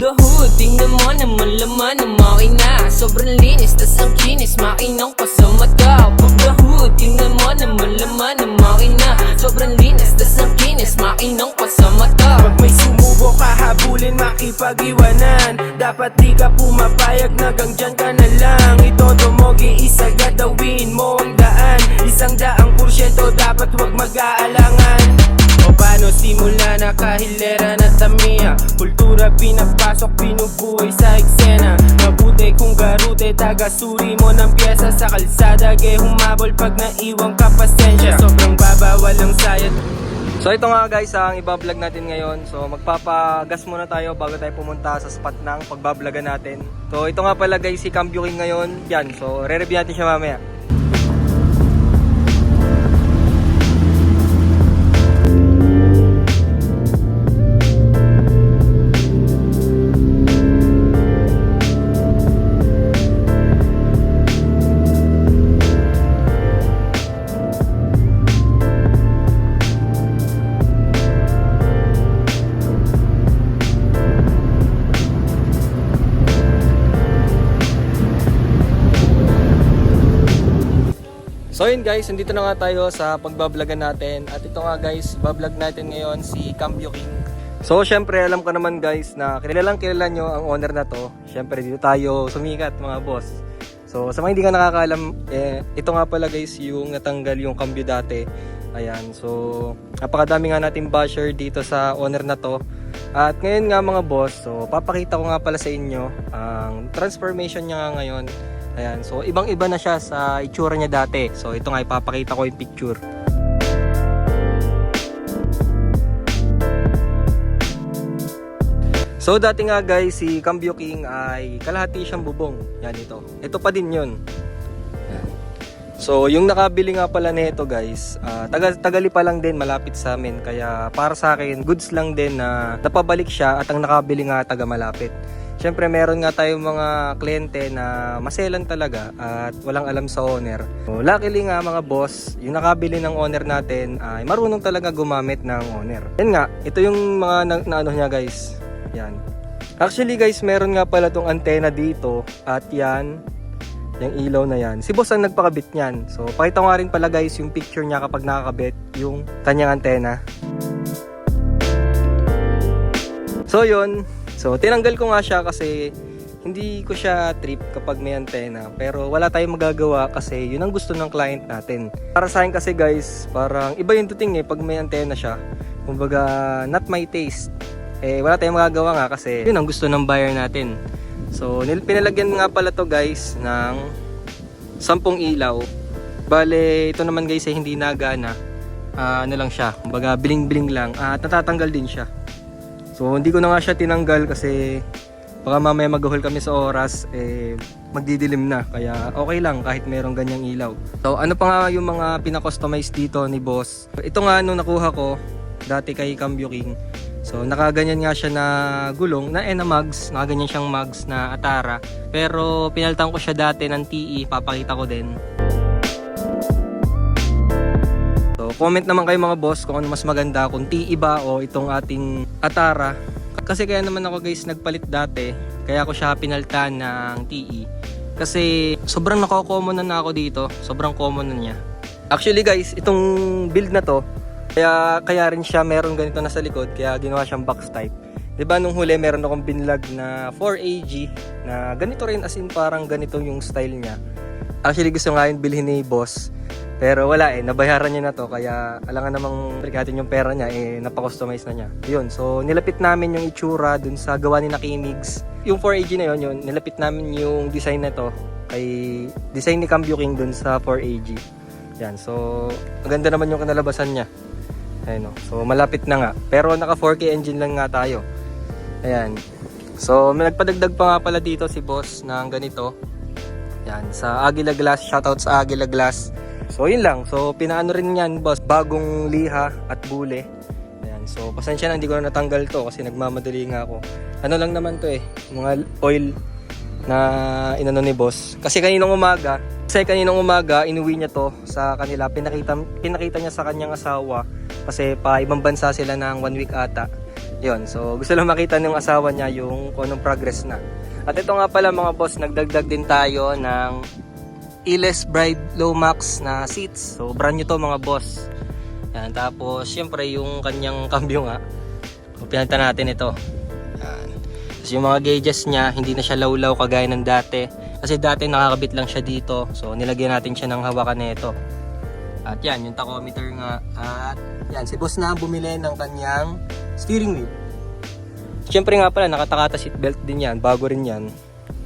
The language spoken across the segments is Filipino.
the hood Tingnan mo naman laman ng makina. Sobrang linis, tas ang kinis Makinang pa sa mata Pag the hood Tingnan mo naman laman ng makina. Sobrang linis, tas ang kinis Makinang pa sa mata Pag may sumubo ka habulin makipag-iwanan. Dapat di ka pumapayag na gangdyan ka na lang. Itodo mo taga-suri mo ng pyesa Sa kalsada ge humabol pag naiwang ka pasensya Sobrang baba walang sayad So ito nga guys ang ibablog natin ngayon. So magpapagas muna tayo bago tayo pumunta sa spot ng pagbablagan natin. So ito nga pala guys si Cambio King ngayon. Yan. So re-review natin siya mamaya. So yun guys, nandito na nga tayo sa pagbablagan natin. At ito nga guys, bablog natin ngayon si Cambio King. So syempre alam ko naman guys na kilalang kilala nyo ang owner na to. Syempre dito tayo sumikat mga boss. So sa mga hindi ka nakakaalam, eh, ito nga pala guys yung natanggal yung Cambio dati. Ayan, so napakadami nga nating basher dito sa owner na to. At ngayon nga mga boss, so papakita ko nga pala sa inyo ang transformation niya nga ngayon. Ayan, so ibang-iba na siya sa itsura niya dati. So ito nga ipapakita ko yung picture. So dati nga guys, si Cambio King ay kalahati siyang bubong. Yan ito. Ito pa din yun. So yung nakabili nga pala nito guys, ah, taga, tagali pa lang din malapit sa amin. Kaya para sa akin, goods lang din na napabalik siya at ang nakabili nga taga malapit. Siyempre meron nga tayong mga kliyente na maselan talaga at walang alam sa owner. So, luckily nga mga boss, yung nakabili ng owner natin ay marunong talaga gumamit ng owner. Yan nga, ito yung mga na, na ano niya guys. Yan. Actually guys, meron nga pala tong antena dito at yan, yung ilaw na yan. Si boss ang nagpakabit niyan. So, pakita ko nga rin pala guys yung picture niya kapag nakakabit yung kanyang antena. So, yun. So, tinanggal ko nga siya kasi hindi ko siya trip kapag may antena. Pero wala tayong magagawa kasi yun ang gusto ng client natin. Para sa akin kasi guys, parang iba yung tuting eh pag may antena siya. Kumbaga, not my taste. Eh, wala tayong magagawa nga kasi yun ang gusto ng buyer natin. So, pinalagyan nga pala to guys ng 10 ilaw. Bale, ito naman guys ay hindi nagana. Ah, ano lang siya, kumbaga bling-bling lang at natatanggal din siya. So hindi ko na nga siya tinanggal kasi baka mamaya mag-haul kami sa oras eh magdidilim na kaya okay lang kahit merong ganyang ilaw. So ano pa nga yung mga pina-customize dito ni boss. Ito nga nung nakuha ko dati kay Cambio King. So nakaganyan nga siya na gulong na eh na mugs, nakaganyan siyang mugs na Atara. Pero pinaltan ko siya dati ng TE, papakita ko din. Comment naman kayo mga boss kung ano mas maganda, kung TE ba o itong ating Atara. Kasi kaya naman ako guys nagpalit dati, kaya ako siya pinaltan ng TE. Kasi sobrang nako-common na ako dito, sobrang common na niya. Actually guys, itong build na to, kaya kaya rin siya meron ganito na sa likod, kaya ginawa siyang box type. 'Di ba nung huli meron akong binlag na 4AG na ganito rin as in parang ganito yung style niya. Actually gusto nga yun bilhin ni boss. Pero wala eh, nabayaran niya na to kaya alangan namang natin yung pera niya eh napakustomize na niya. Yun, so nilapit namin yung itsura dun sa gawa ni Nakimigs. Yung 4AG na yun, yun, nilapit namin yung design na to kay design ni Cambio King dun sa 4AG. Yan, so maganda naman yung kanalabasan niya. Ayun, no. So malapit na nga. Pero naka 4K engine lang nga tayo. Ayan. So may nagpadagdag pa nga pala dito si boss ng ganito. Yan, sa Agila Glass, shoutout sa Agila Glass. So yun lang. So pinaano rin yan, boss, bagong liha at bule. Ayan. So pasensya na hindi ko na natanggal to kasi nagmamadali nga ako. Ano lang naman to eh, mga oil na inano ni boss. Kasi kaninang umaga, kasi kaninang umaga inuwi niya to sa kanila. Pinakita pinakita niya sa kanyang asawa kasi pa ibang bansa sila ng one week ata. Yon, so gusto lang makita ng asawa niya yung kung anong progress na. At ito nga pala mga boss, nagdagdag din tayo ng Iles Bride Low Max na seats. So brand new to mga boss. Yan, tapos syempre yung kanyang cambio nga. Pinalitan natin ito. Yan. Tapos yung mga gauges niya, hindi na siya lawlaw kagaya ng dati. Kasi dati nakakabit lang siya dito. So nilagyan natin siya ng hawakan nito. At yan, yung tachometer nga. At yan, si boss na ang bumili ng kanyang steering wheel. Siyempre nga pala, nakatakata seatbelt din yan. Bago rin yan.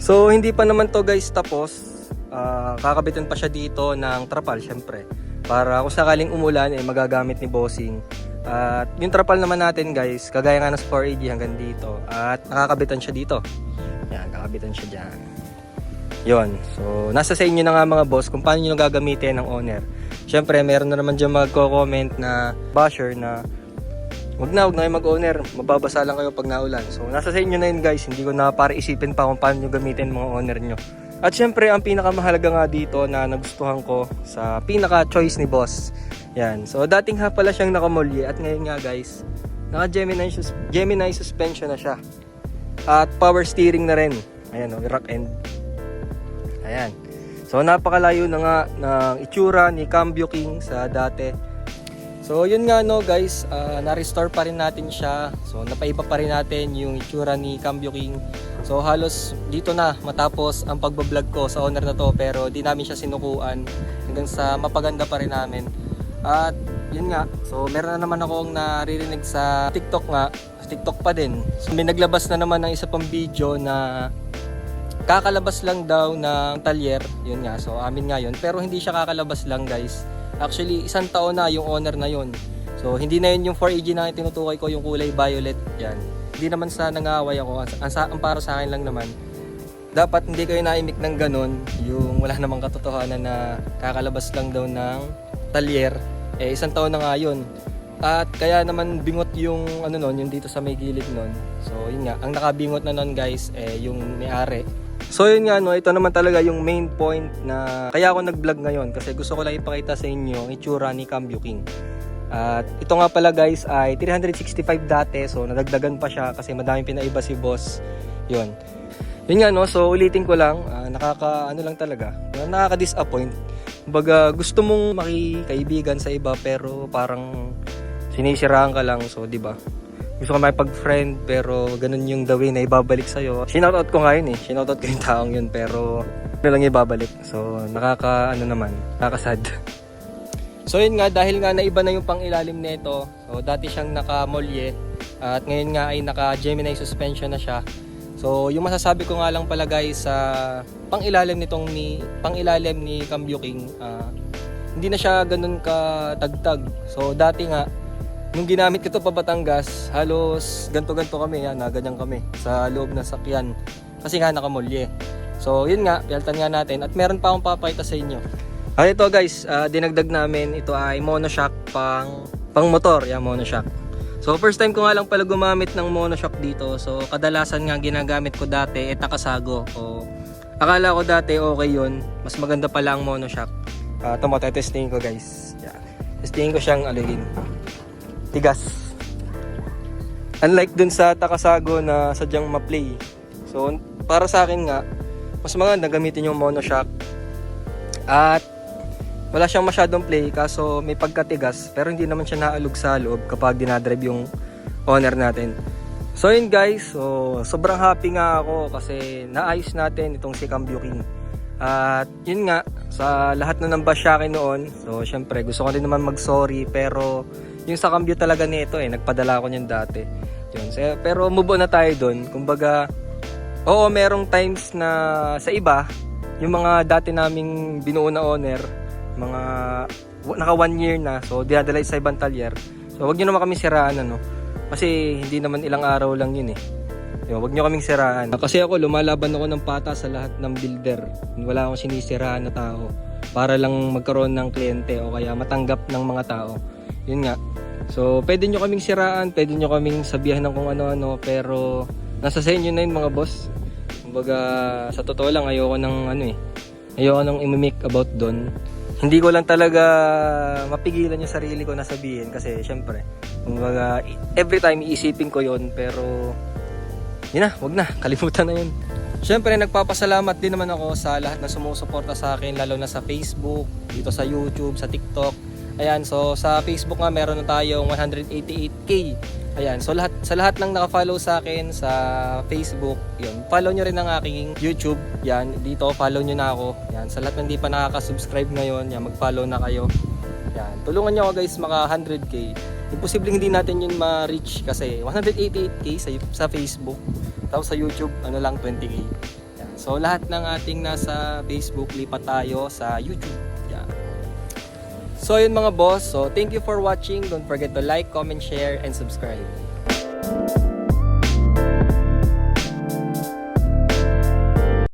So, hindi pa naman to guys tapos. Ah, kakabitan pa siya dito ng trapal, syempre. Para kung sakaling umulan, eh, magagamit ni bossing. At yung trapal naman natin guys, kagaya nga ng Sport AG hanggang dito. At nakakabitan siya dito. Yan, kakabitan siya dyan. Yon. So, nasa sa inyo na nga mga boss kung paano nyo gagamitin ng owner. Siyempre, meron na naman dyan magko-comment na basher na Wag na, wag na mag-owner. Mababasa lang kayo pag naulan. So, nasa sa inyo na yun guys. Hindi ko na para isipin pa kung paano nyo gamitin mga owner nyo. At syempre, ang pinakamahalaga nga dito na nagustuhan ko sa pinaka-choice ni boss. Yan. So, dating ha pala siyang nakamolye. At ngayon nga guys, naka-Gemini, sus- Gemini suspension na siya. At power steering na rin. Ayan o, rock end. Ayan. So, napakalayo na nga ng itsura ni Cambio King sa dati. So yun nga no guys, ah, na-restore pa rin natin siya. So napaiba pa rin natin yung itsura ni Cambio King. So halos dito na matapos ang pagbablog ko sa owner na to pero di namin siya sinukuan hanggang sa mapaganda pa rin namin. At yun nga, so meron na naman akong naririnig sa TikTok nga, TikTok pa din. So may naglabas na naman ng isa pang video na kakalabas lang daw ng talyer, yun nga, so amin nga yun. Pero hindi siya kakalabas lang guys. Actually, isang taon na yung owner na yun. So, hindi na yun yung 4AG na tinutukoy ko, yung kulay violet, yan. Hindi naman sa nangaway ako, ang, ang, para sa akin lang naman, dapat hindi kayo naimik ng ganun, yung wala namang katotohanan na kakalabas lang daw ng talyer, eh isang taon na nga yun. At kaya naman bingot yung ano nun, yung dito sa may gilid nun. So yun nga, ang nakabingot na nun guys, eh yung may-ari. So yun nga no, ito naman talaga yung main point na kaya ako nag-vlog ngayon kasi gusto ko lang ipakita sa inyo ang itsura ni Cambio King. At ito nga pala guys ay 365 dati so nadagdagan pa siya kasi madaming pinaiba si boss. Yun. Yun nga no, so ulitin ko lang, ah, nakaka ano lang talaga, nakaka-disappoint. Kumbaga gusto mong makikaibigan sa iba pero parang sinisiraan ka lang so 'di ba? Gusto ko makipag-friend pero ganun yung the way na ibabalik sa'yo. Sinoutout ko nga yun eh. Sinoutout ko yung taong yun pero ano lang ibabalik. So nakaka ano naman, nakakasad. So yun nga, dahil nga naiba na yung pangilalim nito, so dati siyang naka-molye at ngayon nga ay naka-Gemini suspension na siya. So yung masasabi ko nga lang pala guys sa pangilalim nitong ni pangilalim ni Cambio King, ah, hindi na siya ganun katagtag. So dati nga nung ginamit ko to pa Batangas, halos ganto-ganto kami, yan, na ganyan kami sa loob ng sakyan. Kasi nga nakamolye. So yun nga, pinaltan nga natin at meron pa akong papakita sa inyo. Ah, ito guys, ah, dinagdag namin. Ito ay monoshock pang pang motor, yan monoshock. So first time ko nga lang pala gumamit ng monoshock dito. So kadalasan nga ginagamit ko dati ay takasago. O akala ko dati okay 'yun. Mas maganda pala ang monoshock. Ah, ito mo testingin ko guys. Yan. Testingin ko siyang aluhin. Tigas. Unlike dun sa takasago na sadyang ma-play. So para sa akin nga, mas maganda gamitin yung monoshock. At wala siyang masyadong play kaso may pagkatigas pero hindi naman siya naalog sa loob kapag dinadrive yung owner natin. So yun guys, so sobrang happy nga ako kasi naayos natin itong si Cambio King. At yun nga, sa lahat na ng bash sa akin noon, so syempre gusto ko din naman mag-sorry pero yung sa Cambio talaga nito eh, nagpadala ko niyan dati. Yun, so, pero move on na tayo doon. Kumbaga, oo merong times na sa iba, yung mga dati naming binuo na owner, mga naka one year na, so dinadala sa ibang talyer. So wag niyo naman kami siraan ano. Kasi hindi naman ilang araw lang yun eh. Diba, wag niyo kaming siraan. Kasi ako lumalaban ako ng pata sa lahat ng builder. Wala akong sinisiraan na tao para lang magkaroon ng kliyente o kaya matanggap ng mga tao. Yun nga. So, pwede nyo kaming siraan, pwede nyo kaming sabihan ng kung ano-ano, pero nasa sa inyo na yun mga boss. Kumbaga, sa totoo lang, ayoko ng ano eh. Ayoko nang imimik about doon. hindi ko lang talaga mapigilan yung sarili ko na sabihin kasi syempre, kumbaga, every time iisipin ko yon pero yun na, wag na, kalimutan na yun. Syempre, nagpapasalamat din naman ako sa lahat na sumusuporta sa akin, lalo na sa Facebook, dito sa YouTube, sa TikTok. Ayan, so sa Facebook nga meron na tayong 188k. Ayan, so lahat sa lahat ng naka-follow sa akin sa Facebook, yun. Follow nyo rin ang aking YouTube. Yan, dito follow nyo na ako. Yan, sa lahat ng hindi pa nakaka-subscribe ngayon, yan, mag-follow na kayo. Yan, tulungan nyo ako guys maka 100k. Imposible hindi natin yun ma-reach kasi 188k sa, sa Facebook. Tapos sa YouTube, ano lang 20k. Yan. So lahat ng ating nasa Facebook, lipat tayo sa YouTube. So yun mga boss, so thank you for watching. Don't forget to like, comment, share, and subscribe.